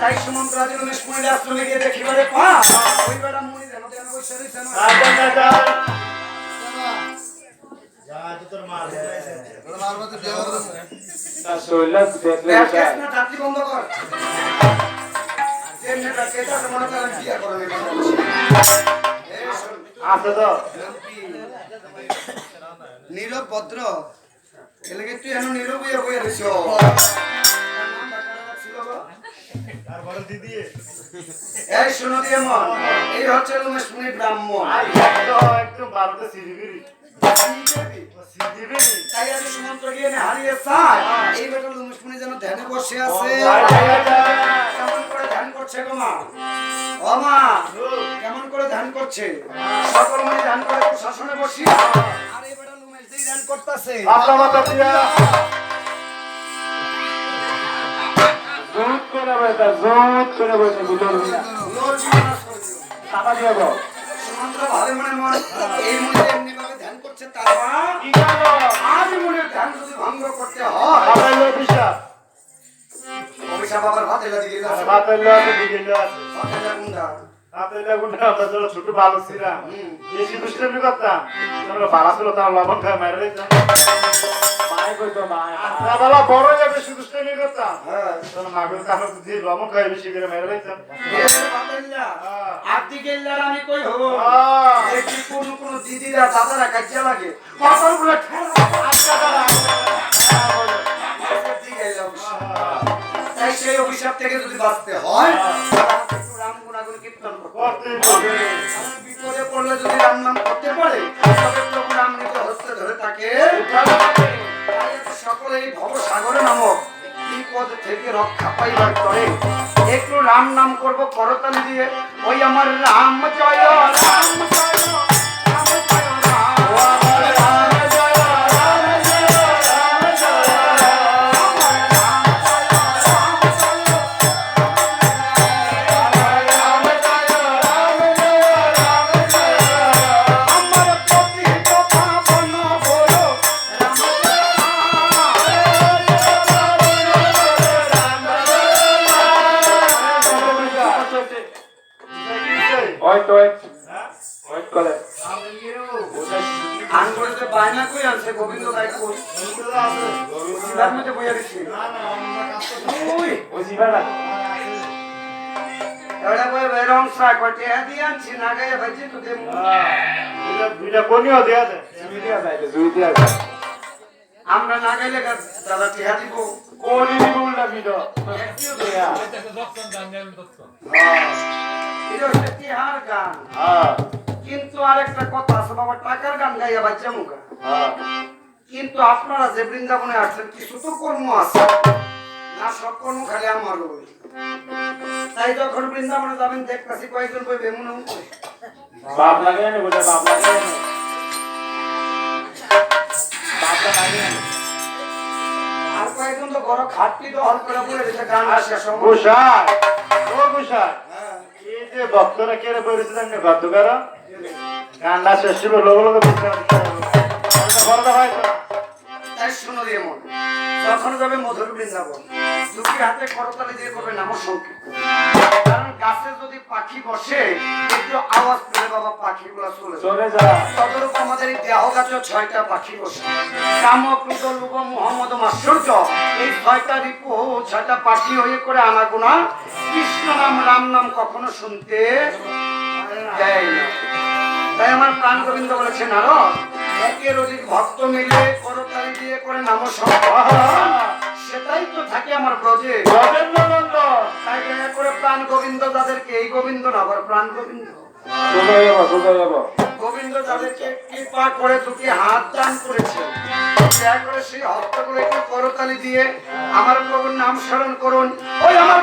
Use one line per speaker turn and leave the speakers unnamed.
তাই নীরব ভদ্র। এলাকে তুই এখন নীরব হইয়া বইয়া রইছ। এই শোনো দিয়ে মন এই হচ্ছে উমেশ মুনি ব্রাহ্মণ। তাই আজ সুমন্ত্র গিয়ে হারিয়ে চায় এই বেটা উমেশ যেন ধ্যানে বসে আছে। কেমন করে ধ্যান করছে গো মা? ও কেমন করে ধ্যান করছে? সকল মানে ধ্যান করে শাসনে বসি। আর এই বেটা দিয়ে ধ্যান করতেছে। সুমন্ত্র ভাবে মনে মনে এই মনে এমনি ভাবে ধ্যান করছে তার মা আজ মনে ধ্যান যদি ভঙ্গ করতে হয় অভিশাপ আবার ভাতে লাগিয়ে গেছে ভাতে লাগুন্ডা
ছোট ভালো ছিলাম। বেশি দুষ্টামি করতাম। ছিল তার লবণ খায় মেরে দিতাম বড় হয়ে বেশি দুষ্টামি করতাম
হ্যাঁ।
তোর মাগুর কাপড় দিয়ে লবণ খায় বেশি করে মেরে দিতাম
আদি গেল্লার আমি কই হব? দেখি কোন কোন দিদিরা দাদারা কাজিয়া লাগে। কতগুলো ঠেলা
আচ্ছা
এলাম। তাই সেই অভিশাপ থেকে যদি বাঁচতে হয় রাম গুণাগুণ কীর্তন করতে বিপদে পড়লে যদি রাম নাম করতে পারে তবে প্রভু রাম নিতে হস্তে ধরে সকলে এই ভবসাগরে নামক বিপদ থেকে রক্ষা পাইবার করে একটু রাম নাম করব করতাম দিয়ে। ওই আমার রাম জয় রাম জয়। কই আনছে গোবিন্দ রায় কই সিলার মধ্যে বইয়া দিছি ওই এড়া কই বেরং সা কটে দি আনছি না গায়ে বাজি তো দে
দুইটা কোনিও দেয়া যায়।
আমরা না গাইলে গা- দাদা টিহা দিব। একটিও দেয়া। হ্যাঁ। এটা টিহার গান। কিন্তু আরেকটা কথা আছে বাবা টাকার গান গাইয়া বাচ্চা মুখা। কিন্তু আপনারা যে বৃন্দাবনে আসছেন কিছু তো কর্ম আছে। না সব কর্ম খালি আমার তাই যখন বৃন্দাবনে যাবেন দেখতেছি কয়েকজন বই বেমন
বাপ লাগে না বলে বাপ লাগে
আর কয়েকজন তো বড় খাটটি তো হল করে বলে দিতে গান আসে সময়
ও
হ্যাঁ।
এই যে ভক্তরা কেড়ে পড়েছে জানি গান্ডা শেষ ছিল লোক লোক ভাই তো
তাই শুনো দিয়ে মন যখন যাবে মধুর বৃন্দাবন দুটি হাতে করতালি দিয়ে করবে নাম সংকীর্তন। কারণ গাছে যদি পাখি বসে একটু আওয়াজ পেলে বাবা পাখিগুলো চলে
চলে যা
তদরূপ আমাদের এই দেহ গাছে ছয়টা পাখি বসে। কাম ক্রুদ লুব মোহাম্মদ মাশ্চর্য এই ছয়টা রিপু ছয়টা পাখি হয়ে করে আনাগোনা। কৃষ্ণ নাম রাম নাম কখনো শুনতে দেয় না। আমার প্রাণ গোবিন্দ বলেছেন আরও একের অধিক ভক্ত মিলে করতালি দিয়ে করে নাম সেটাই তো থাকে আমার ব্রজে। তাই দয়া করে প্রাণ গোবিন্দ যাদেরকে এই গোবিন্দ না আবার প্রাণ গোবিন্দ। গোবিন্দ তাদেরকে কৃপা করে দুটি হাত দান করেছেন দয়া করে সেই করতালি দিয়ে আমার প্রভুর নাম স্মরণ করুন। ওই আমার